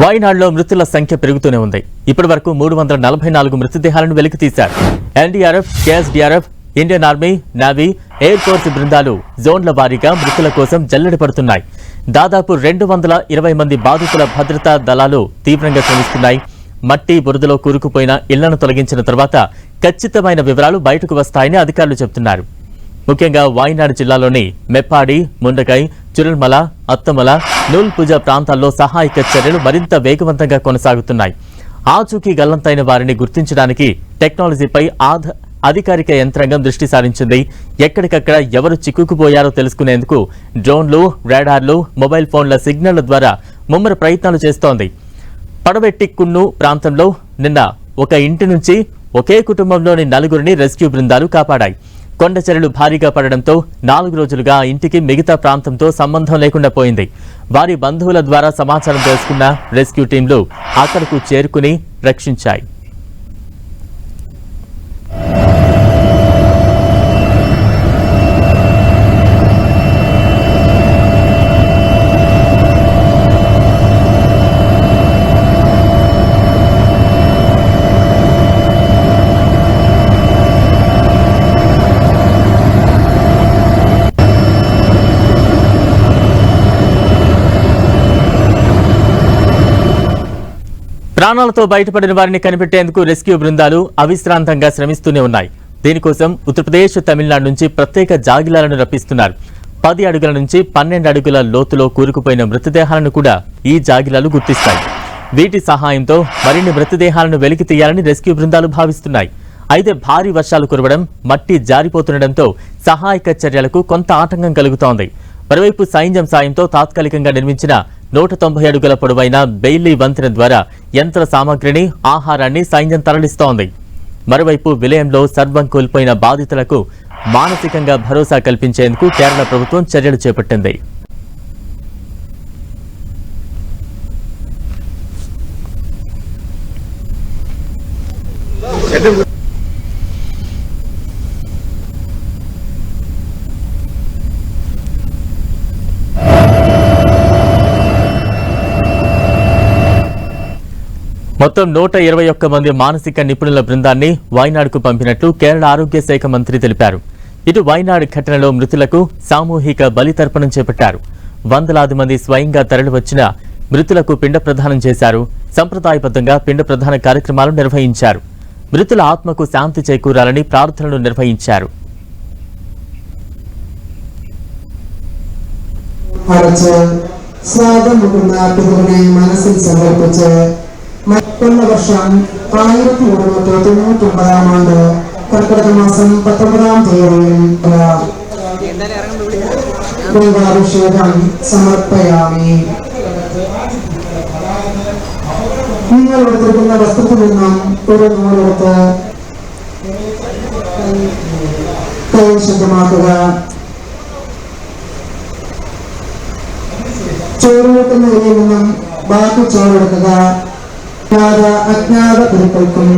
వాయనాడులో మృతుల సంఖ్య పెరుగుతూనే ఉంది. ఇప్పటి వరకు మూడు వందల నలభై నాలుగు మృతదేహాలను వెలికితీశారు. NDRF KSDRF Indian army navy air force బృందాలు జోన్ల వారీగా మృతుల కోసం జల్లెడ పడుతున్నాయి. దాదాపు రెండు వందల ఇరవై మంది బాధితుల భద్రతా దళాలు తీవ్రంగా శ్రమిస్తున్నాయి మట్టి బురదలో కూరుకుపోయిన ఇళ్ళను తొలగించిన తర్వాత ఖచ్చితమైన వివరాలు బయటకు వస్తాయని అధికారులు చెబుతున్నారు. ముఖ్యంగా వాయినాడు జిల్లాలోని మెప్పాడి ముండకై చురల్మల అత్తమల నూల్పుజ ప్రాంతాల్లో సహాయక చర్యలు మరింత వేగవంతంగా కొనసాగుతున్నాయి. ఆచూకీ గల్లంతైన వారిని గుర్తించడానికి టెక్నాలజీపై ఆధ అధికారిక యంత్రాంగం దృష్టి సారించింది. ఎక్కడికక్కడ ఎవరు చిక్కుకుపోయారో తెలుసుకునేందుకు డ్రోన్లు రాడార్లు మొబైల్ ఫోన్ల సిగ్నళ్ళ ద్వారా ముమ్మర ప్రయత్నాలు చేస్తోంది. పడవెట్టిక్కున్ను ప్రాంతంలో నిన్న ఒక ఇంటి నుంచి ఒకే కుటుంబంలోని నలుగురిని రెస్క్యూ బృందాలు కాపాడాయి. కొండ చర్యలు భారీగా పడడంతో నాలుగు రోజులుగా ఇంటికి మిగతా ప్రాంతంతో సంబంధం లేకుండా పోయింది. వారి బంధువుల ద్వారా సమాచారం తెలుసుకున్న రెస్క్యూ టీంలు అక్కడకు చేరుకుని రక్షించాయి. ప్రాణాలతో బయటపడిన వారిని కనిపెట్టేందుకు రెస్క్యూ బృందాలు అవిశ్రాంతంగా శ్రమిస్తూనే ఉన్నాయి. దీనికోసం ఉత్తరప్రదేశ్ తమిళనాడు నుంచి ప్రత్యేక జాగిలాలను రప్పిస్తున్నారు. పది అడుగుల నుంచి పన్నెండు అడుగుల లోతులో కూరుకుపోయిన మృతదేహాలను కూడా ఈ జాగిలాలు గుర్తిస్తాయి. వీటి సహాయంతో మరిన్ని మృతదేహాలను వెలికి తీయాలని రెస్క్యూ బృందాలు భావిస్తున్నాయి. అయితే భారీ వర్షాలు కురవడం మట్టి జారిపోతుండటంతో సహాయక చర్యలకు కొంత ఆటంకం కలుగుతోంది. మరోవైపు సైన్యం సాయంతో తాత్కాలికంగా నిర్మించిన నూట తొంభై అడుగుల పొడవైన బెయిలీ వంతెన ద్వారా యంత్ర సామాగ్రిని ఆహారాన్ని సైన్యం తరలిస్తోంది. మరోవైపు విలయంలో సర్వం కోల్పోయిన బాధితులకు మానసికంగా భరోసా కల్పించేందుకు కేరళ ప్రభుత్వం చర్యలు చేపట్టింది. మొత్తం నూట ఇరవై ఒక్క మంది మానసిక నిపుణుల బృందాన్ని వైనాడుకు పంపినట్లు కేరళ ఆరోగ్య శాఖ మంత్రి తెలిపారు. ఇటు వైనాడు ఘటనలో మృతులకు సామూహిక బలితర్పణం చేపట్టారు. వందలాది మంది స్వయంగా తరలివచ్చిన మృతులకు పిండ ప్రధానం చేశారు. సంప్రదాయబద్ధంగా పిండ ప్రధాన కార్యక్రమాలు నిర్వహించారు. మృతుల ఆత్మకు శాంతి చేకూరాలని ప్రార్థనలు నిర్వహించారు. മുട്ടുന്ന പിതൃവിനെ മനസ്സിൽ സങ്കല്പിച്ച് മറ്റുള്ള വർഷം ആയിരത്തി ഒരുന്നൂറ്റി തൊണ്ണൂറ്റി ഒമ്പതാം ആണ്ട് കർക്കിടക മാസം പത്തൊമ്പതാം തീയതിയിൽ ഗംഗാഭിഷേകം സമർപ്പയാമി. നിങ്ങൾ എടുത്തിരിക്കുന്ന വസ്ത്രത്തിൽ നിന്നും ഒരു നൂലെടുത്ത് കൈ ശുദ്ധമാക്കുക. ചോറ് വെക്കുന്ന ഇലയിൽ നിന്നും ബാക്കി ചോറെടുക്കുക അജ്ഞാത അജ്ഞാത ഗുരുക്കൾക്കും